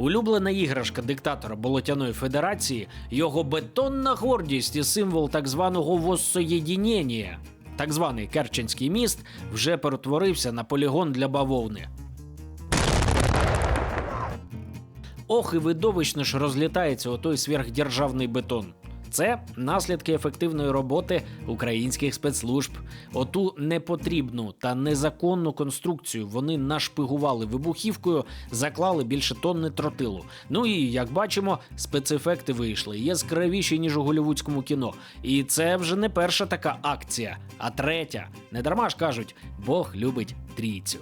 Улюблена іграшка диктатора Болотяної Федерації, його бетонна гордість і символ так званого воссоєдінення. Так званий Керченський міст вже перетворився на полігон для бавовни. Ох, і видовищно ж розлітається отой сверхдержавний бетон. Це наслідки ефективної роботи українських спецслужб. Оту непотрібну та незаконну конструкцію вони нашпигували вибухівкою, заклали більше тонни тротилу. Ну і як бачимо, спецефекти вийшли яскравіші ніж у голівудському кіно. І це вже не перша така акція, а третя. Не дарма ж кажуть, Бог любить трійцю.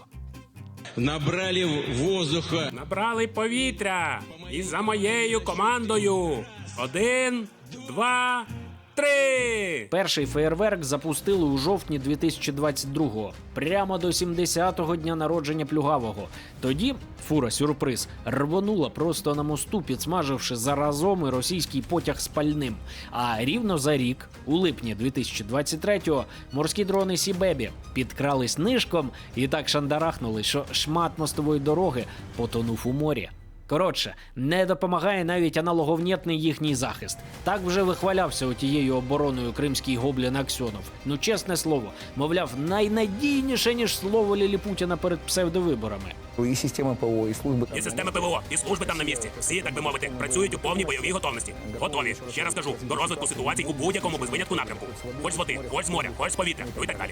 Набрали воздуха. Набрали повітря і за моєю командою. Один, два, три. Перший феєрверк запустили у жовтні 2022-го, прямо до 70-го дня народження плюгавого. Тоді фура сюрприз рвонула просто на мосту, підсмаживши заразом і російський потяг з пальним. А рівно за рік, у липні 2023-го, морські дрони Сібебі підкрались нишком і так шандарахнули, що шмат мостової дороги потонув у морі. Коротше, не допомагає навіть аналоговнєтний їхній захист. Так вже вихвалявся отією обороною кримський гоблін Аксьонов. Ну, чесне слово, мовляв, найнадійніше, ніж слово Ліліпутіна перед псевдовиборами. И система ПВО, и службы. І системи ПВО, і служби там на місці. Всі, так би мовити, працюють у повній бойовій готовності. Готові. Ще раз кажу, до розвитку ситуацій у будь-якому без винятку напрямку. Хоч з води, хоч з моря, хоч з повітря, ну і так далі.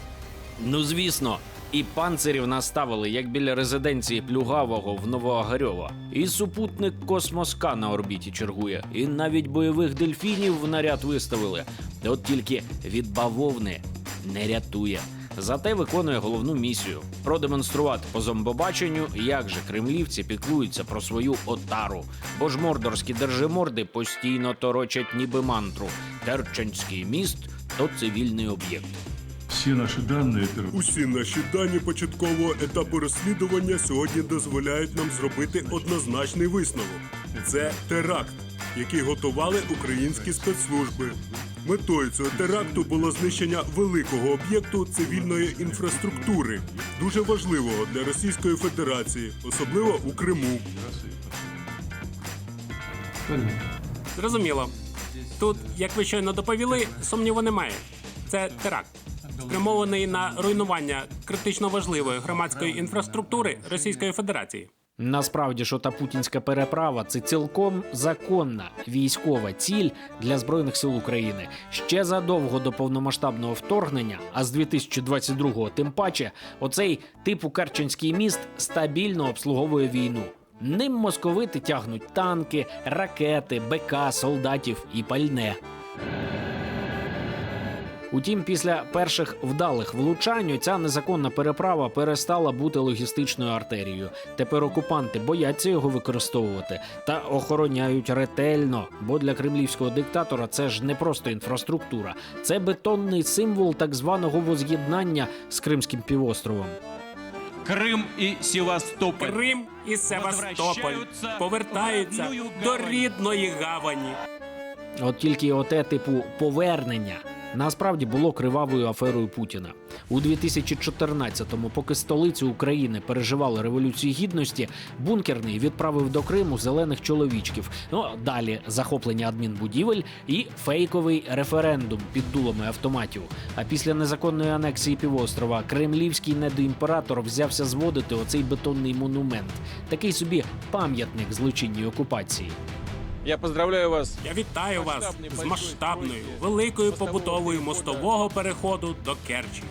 Ну звісно, і панцирів наставили, як біля резиденції Плюгавого в Новоогарьово. І супутник Космоска на орбіті чергує, і навіть бойових дельфінів в наряд виставили. От тільки від бавовни не рятує. Зате виконує головну місію продемонструвати по зомбобаченню, як же кремлівці піклуються про свою отару. Бо ж мордорські держиморди постійно торочать ніби мантру. Керченський міст то цивільний об'єкт. Всі наші дані Усі наші дані початкового етапу розслідування сьогодні дозволяють нам зробити однозначний висновок. Це теракт, який готували українські спецслужби. Метою цього теракту було знищення великого об'єкту цивільної інфраструктури, дуже важливого для Російської Федерації, особливо у Криму. Зрозуміло. Тут, як ви щойно доповіли, сумніву немає. Це теракт, спрямований на руйнування критично важливої громадської інфраструктури Російської Федерації. Насправді, що та путінська переправа це цілком законна військова ціль для збройних сил України ще задовго до повномасштабного вторгнення. А з 2022-го тим паче, оцей типу Керченський міст стабільно обслуговує війну. Ним московити тягнуть танки, ракети, БК, солдатів і пальне. Утім, після перших вдалих влучань ця незаконна переправа перестала бути логістичною артерією. Тепер окупанти бояться його використовувати та охороняють ретельно. Бо для кремлівського диктатора це ж не просто інфраструктура, це бетонний символ так званого воз'єднання з Кримським півостровом. Крым и Севастополь. Крим і Севастополь повертаються до рідної гавані. От тільки оте типу повернення насправді було кривавою аферою Путіна у 2014-му, поки столицю України переживали революцію гідності. Бункерний відправив до Криму зелених чоловічків. Ну далі захоплення адмінбудівель і фейковий референдум під дулами автоматів. А після незаконної анексії півострова кремлівський недоімператор взявся зводити оцей бетонний монумент, такий собі пам'ятник злочинній окупації. Я поздравляю вас. Я вітаю вас з масштабною, великою побутовою мостового переходу до Керчі.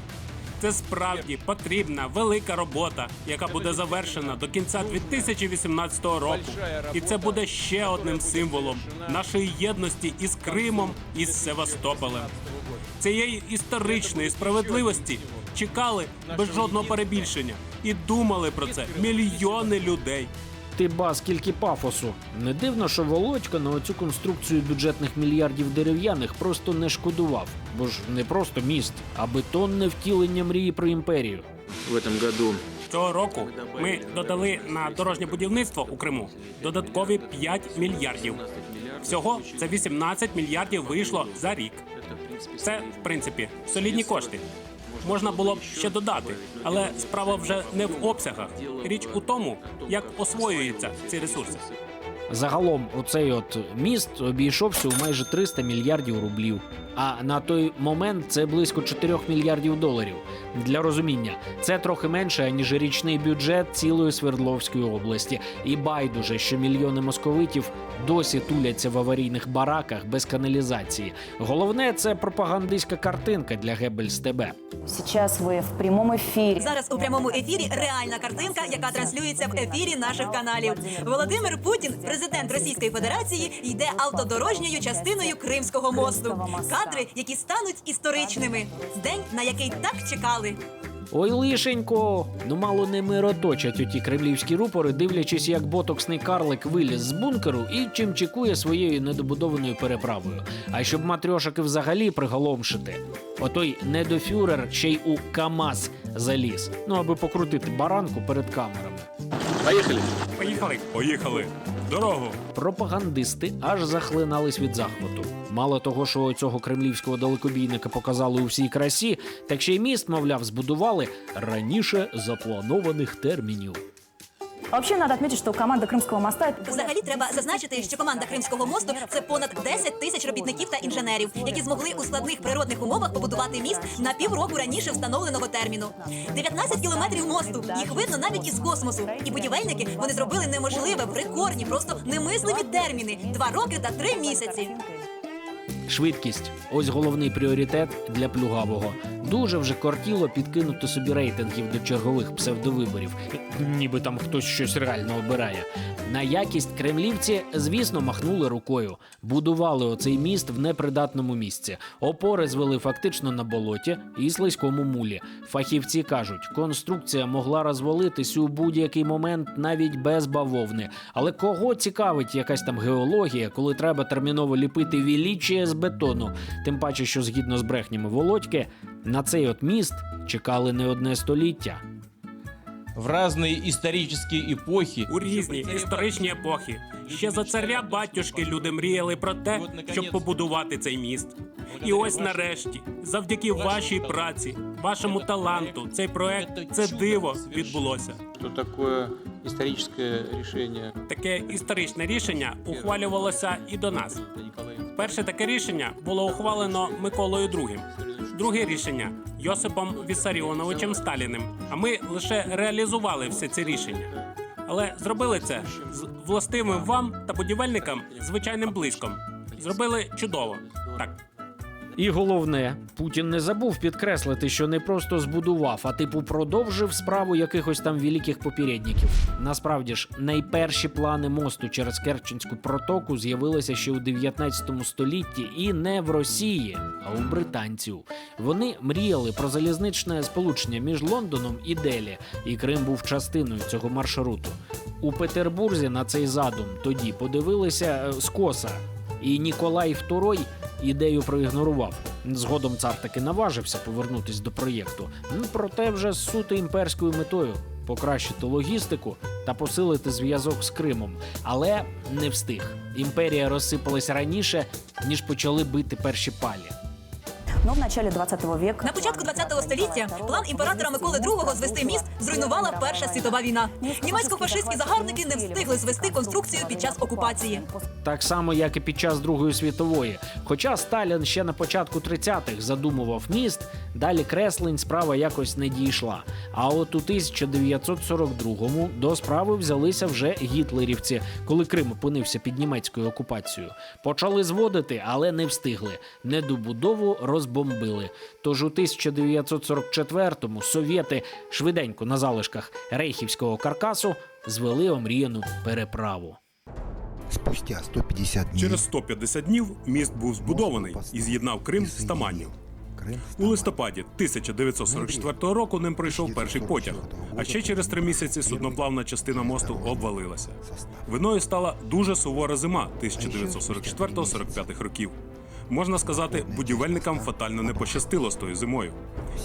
Це справді потрібна велика робота, яка буде завершена до кінця 2018 року. І це буде ще одним символом нашої єдності із Кримом і з Севастополем. Цієї історичної справедливості чекали без жодного перебільшення і думали про це мільйони людей. Ти ба, скільки пафосу. Не дивно, що Володька на оцю конструкцію бюджетних мільярдів дерев'яних просто не шкодував. Бо ж не просто міст, а бетонне втілення мрії про імперію. В этом году Цього року ми додали на дорожнє будівництво у Криму додаткові 5 мільярдів. Всього це 18 мільярдів вийшло за рік. Це, в принципі, солідні кошти. Можна було б ще додати, але справа вже не в обсягах. Річ у тому, як освоюються ці ресурси. Загалом, оцей от міст обійшовся у майже 300 мільярдів рублів. А на той момент це близько 4 мільярдів доларів. Для розуміння, це трохи менше ніж річний бюджет цілої Свердловської області. І байдуже, що мільйони московитів досі туляться в аварійних бараках без каналізації. Головне це пропагандистська картинка для Геббельс ТБ. Сейчас вы в прямом эфире. Зараз у прямому ефірі реальна картинка, яка транслюється в ефірі наших каналів. Володимир Путін, президент Російської Федерації, йде автодорожньою частиною Кримського мосту. Кадри, які стануть історичними. День, на який так чекали. Ой, лишенько! Ну мало не мироточать оті кремлівські рупори, дивлячись, як ботоксний карлик виліз з бункеру і чим чекує своєю недобудованою переправою. А щоб матрьошаки взагалі приголомшити. Отой недофюрер ще й у КАМАЗ заліз. Ну аби покрутити баранку перед камерами. Поехали. Поїхали. Поїхали. Дорогу. Пропагандисти аж захлинались від захвату. Мало того, що цього кремлівського далекобійника показали у всій красі, так ще й міст, мовляв, збудували раніше запланованих термінів. А Вообще надо отметить, что команда Крымского моста Взагалі треба зазначити, що команда Кримського мосту це понад 10 тисяч робітників та інженерів, які змогли у складних природних умовах побудувати міст на півроку раніше встановленого терміну. 19 кілометрів мосту. Їх видно навіть із космосу. І будівельники вони зробили неможливе в рекордні, просто немисливі терміни два роки та три місяці. Швидкість ось головний пріоритет для плюгавого. Дуже вже кортіло підкинути собі рейтингів до чергових псевдовиборів, ніби там хтось щось реально обирає. На якість кремлівці, звісно, махнули рукою. Будували оцей міст в непридатному місці. Опори звели фактично на болоті і слизькому мулі. Фахівці кажуть, конструкція могла розвалитись у будь-який момент навіть без бавовни. Але кого цікавить якась там геологія, коли треба терміново ліпити вілічі з бетону? Тим паче, що згідно з брехнями Володьки, на цей от міст чекали не одне століття. В разные исторические эпохи У різні історичні епохи. Ще за царя батюшки люди мріяли про те, щоб побудувати цей міст. І ось нарешті, завдяки вашій праці, вашому таланту, цей проект, це диво відбулося. Что такое историческое решение? Таке історичне рішення ухвалювалося і до нас. Перше таке рішення було ухвалено Миколою II. Друге рішення Йосипом Вісаріоновичем Сталіним. А ми лише реалізували все ці рішення. Але зробили це з властивим вам та будівельникам звичайним блиском. Зробили чудово. Так. І головне, Путін не забув підкреслити, що не просто збудував, а типу продовжив справу якихось там великих попередників. Насправді ж, найперші плани мосту через Керченську протоку з'явилися ще у 19 столітті, і не в Росії, а у британців. Вони мріяли про залізничне сполучення між Лондоном і Делі, і Крим був частиною цього маршруту. У Петербурзі на цей задум тоді подивилися е, скоса, і Ніколай II ідею проігнорував. Згодом цар таки наважився повернутись до проєкту, проте вже з суто імперською метою покращити логістику та посилити зв'язок з Кримом, але не встиг. Імперія розсипалась раніше, ніж почали бити перші палі. Но в начале 20 века... На початку 20 століття план імператора Миколи II звести міст зруйнувала Перша світова війна. Німецько-фашистські загарбники не встигли звести конструкцію під час окупації. Так само, як і під час Другої світової. Хоча Сталін ще на початку 30-х задумував міст, далі креслень справа якось не дійшла. А от у 1942-му до справи взялися вже гітлерівці, коли Крим опинився під німецькою окупацією. Почали зводити, але не встигли. Недобудову розбомбили. Тож у 1944-му совєти швиденько на залишках рейхівського каркасу звели омріяну переправу. Спустя 150 дней Через 150 днів міст був збудований і з'єднав Крим з Таманню. У листопаді 1944 року ним прийшов перший потяг. А ще через три місяці судноплавна частина мосту обвалилася. Виною стала дуже сувора зима 1944-45 років. Можна сказати, будівельникам фатально не пощастило з тою зимою.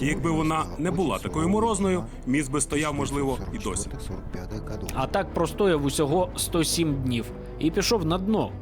І якби вона не була такою морозною, міст би стояв, можливо, і досі. 45. А так простояв усього 107 днів і пішов на дно.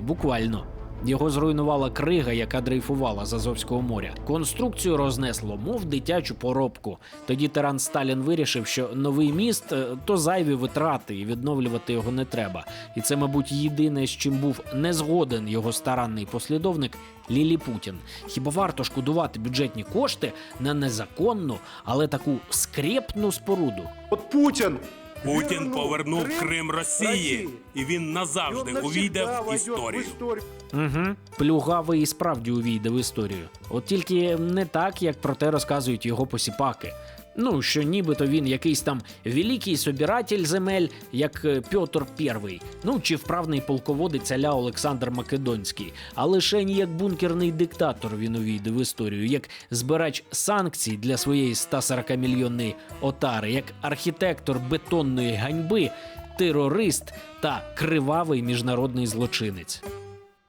Буквально. Його зруйнувала крига, яка дрейфувала з Азовського моря. Конструкцію рознесло, мов дитячу поробку. Тоді тиран Сталін вирішив, що новий міст е, то зайві витрати, і відновлювати його не треба. І це, мабуть, єдине, з чим був не згоден його старанний послідовник Лілі Путін. Хіба варто шкодувати бюджетні кошти на незаконну, але таку скрепну споруду? От Путін Путін повернув Крим Росії, і він назавжди увійде в історію. Угу. Плюгавий і справді увійде в історію. От тільки не так, як про те розказують його посіпаки. Ну, що нібито він якийсь там великий собиратель земель, як е, Пьотр І, ну чи вправний полководець аля Олександр Македонський, а лише ні як бункерний диктатор він увійде в історію, як збирач санкцій для своєї 140-мільйонної отари, як архітектор бетонної ганьби, терорист та кривавий міжнародний злочинець.